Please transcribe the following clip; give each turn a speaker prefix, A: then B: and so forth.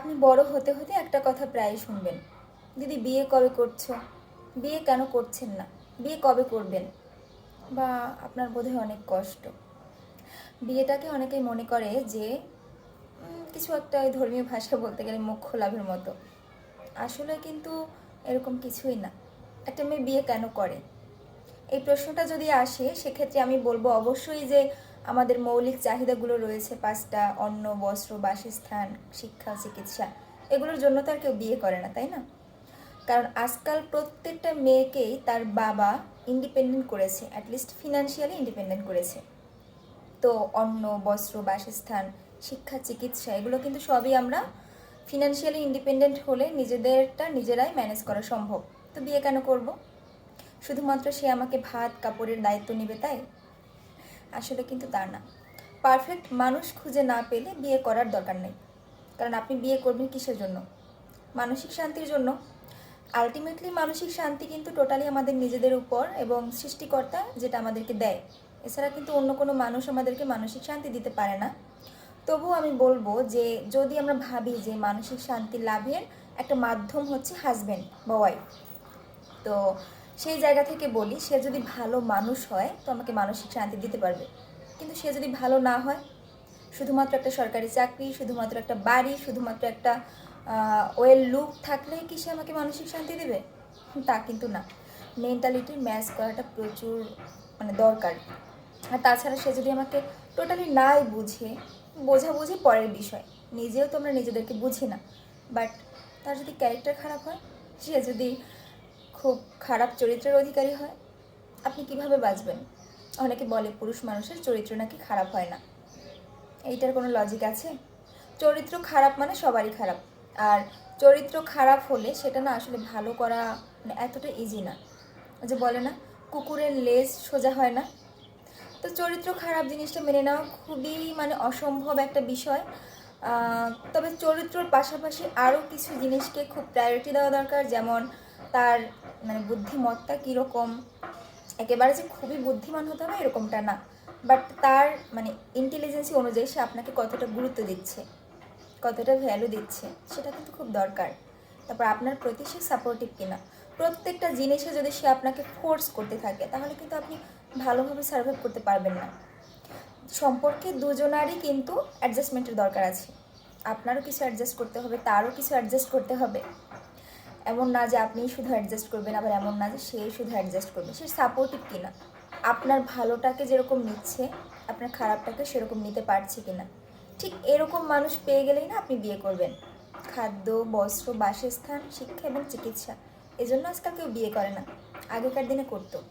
A: আপনি বড় হতে হতে একটা কথা প্রায় শুনবেন। দিদি, বিয়ে কবে করছ? বিয়ে কেন করছেন না? বিয়ে কবে করবেন? বা আপনার বোধহয় অনেক কষ্ট। বিয়েটাকে অনেকেই মনে করে যে কিছু একটা ধর্মীয় ভাষা বলতে গেলে মুখ্য লাভের মতো। আসলে কিন্তু এরকম কিছুই না। একটা মেয়ে বিয়ে কেন করে? এই প্রশ্নটা যদি আসে, সেক্ষেত্রে আমি বলব অবশ্যই যে আমাদের মৌলিক চাহিদাগুলো রয়েছে, পাঁচটা, অন্ন, বস্ত্র, বাসস্থান, শিক্ষা, চিকিৎসা। এগুলোর জন্য তো আর কেউ বিয়ে করে না, তাই না? কারণ আজকাল প্রত্যেকটা মেয়েকেই তার বাবা ইন্ডিপেন্ডেন্ট করেছে অ্যাটলিস্ট ফিনান্সিয়ালি ইন্ডিপেন্ডেন্ট করেছে। তো অন্ন, বস্ত্র, বাসস্থান, শিক্ষা, চিকিৎসা, এগুলো কিন্তু সবই আমরা ফিনান্সিয়ালি ইন্ডিপেন্ডেন্ট হলে নিজেদেরটা নিজেরাই ম্যানেজ করা সম্ভব। তো বিয়ে কেন করব? শুধুমাত্র সে আমাকে ভাত, কাপড়ের দায়িত্ব নেবে তাই? আসলে কিন্তু তা না। পারফেক্ট মানুষ খুঁজে না পেলে বিয়ে করার দরকার নেই। কারণ আপনি বিয়ে করবেন কিসের জন্য? মানসিক শান্তির জন্য। আলটিমেটলি মানসিক শান্তি কিন্তু টোটালি আমাদের নিজেদের উপর এবং সৃষ্টিকর্তা যেটা আমাদেরকে দেয়। এছাড়া কিন্তু অন্য কোনো মানুষ আমাদেরকে মানসিক শান্তি দিতে পারে না। তবুও আমি বলব যে, যদি আমরা ভাবি যে মানসিক শান্তি লাভের একটা মাধ্যম হচ্ছে হাজবেন্ড বা ওয়াইফ তো সেই জায়গা থেকে বলি, সে যদি ভালো মানুষ হয়, তো আমাকে মানসিক শান্তি দিতে পারবে। কিন্তু সে যদি ভালো না হয়, শুধুমাত্র একটা সরকারি চাকরি, শুধুমাত্র একটা বাড়ি, শুধুমাত্র একটা ওয়েল লুক থাকলে কি সে আমাকে মানসিক শান্তি দেবে? তা কিন্তু না। মেন্টালিটির ম্যাচ করাটা প্রচুর মানে দরকার। আর তাছাড়া সে যদি আমাকে টোটালি নাই বুঝে, বোঝা বোঝাবুঝি পরের বিষয়। নিজেও তো আমরা নিজেদেরকে বুঝি না। বাট তার যদি ক্যারেক্টার খারাপ হয়, সে যদি খুব খারাপ চরিত্রের অধিকারী হয়? আপনি কীভাবে বাঁচবেন? অনেকে বলে পুরুষ মানুষের চরিত্র নাকি খারাপ হয় না। এইটার কোনো লজিক আছে? চরিত্র খারাপ মানে সবারই খারাপ। আর চরিত্র খারাপ হলে সেটা না আসলে ভালো করা মানে এতটা ইজি না। যে বলে না, কুকুরের লেজ সোজা হয় না। তো চরিত্র খারাপ জিনিসটা মেনে নেওয়া খুবই মানে অসম্ভব একটা বিষয়। তবে চরিত্রর পাশাপাশি আরও কিছু জিনিসকে খুব প্রায়োরিটি দেওয়া দরকার। যেমন তার মানে বুদ্ধিমত্তা কীরকম? একেবারে যে খুবই বুদ্ধিমান হতে হবে এরকমটা না। বাট তার মানে ইন্টেলিজেন্সি অনুযায়ী সে আপনাকে কতটা গুরুত্ব দিচ্ছে, কতটা ভ্যালু দিচ্ছে, সেটা কিন্তু খুব দরকার। তারপর আপনার প্রতি সে সাপোর্টিভ কিনা। প্রত্যেকটা জিনিসে যদি সে আপনাকে ফোর্স করতে থাকে, তাহলে কিন্তু আপনি ভালোভাবে সার্ভাইভ করতে পারবেন না। সম্পর্কে দুজনারই কিন্তু অ্যাডজাস্টমেন্টের দরকার আছে। আপনারও কিছু অ্যাডজাস্ট করতে হবে, তারও কিছু অ্যাডজাস্ট করতে হবে। এমন না যে আপনি শুধু অ্যাডজাস্ট করবেন, আবার এমন না যে সে শুধু অ্যাডজাস্ট করবে। সে সাপোর্টিভ কিনা? আপনার ভালোটাকে যেরকম নিচ্ছে, আপনার খারাপটাকে সেরকম নিতে পারছে কিনা? ঠিক এরকম মানুষ পেয়ে গেলেই না আপনি বিয়ে করবেন। খাদ্য, বস্ত্র, বাসস্থান, শিক্ষা এবং চিকিৎসা। এজন্য আজকাল কেউ বিয়ে করে না। আগেকার দিনে করতো।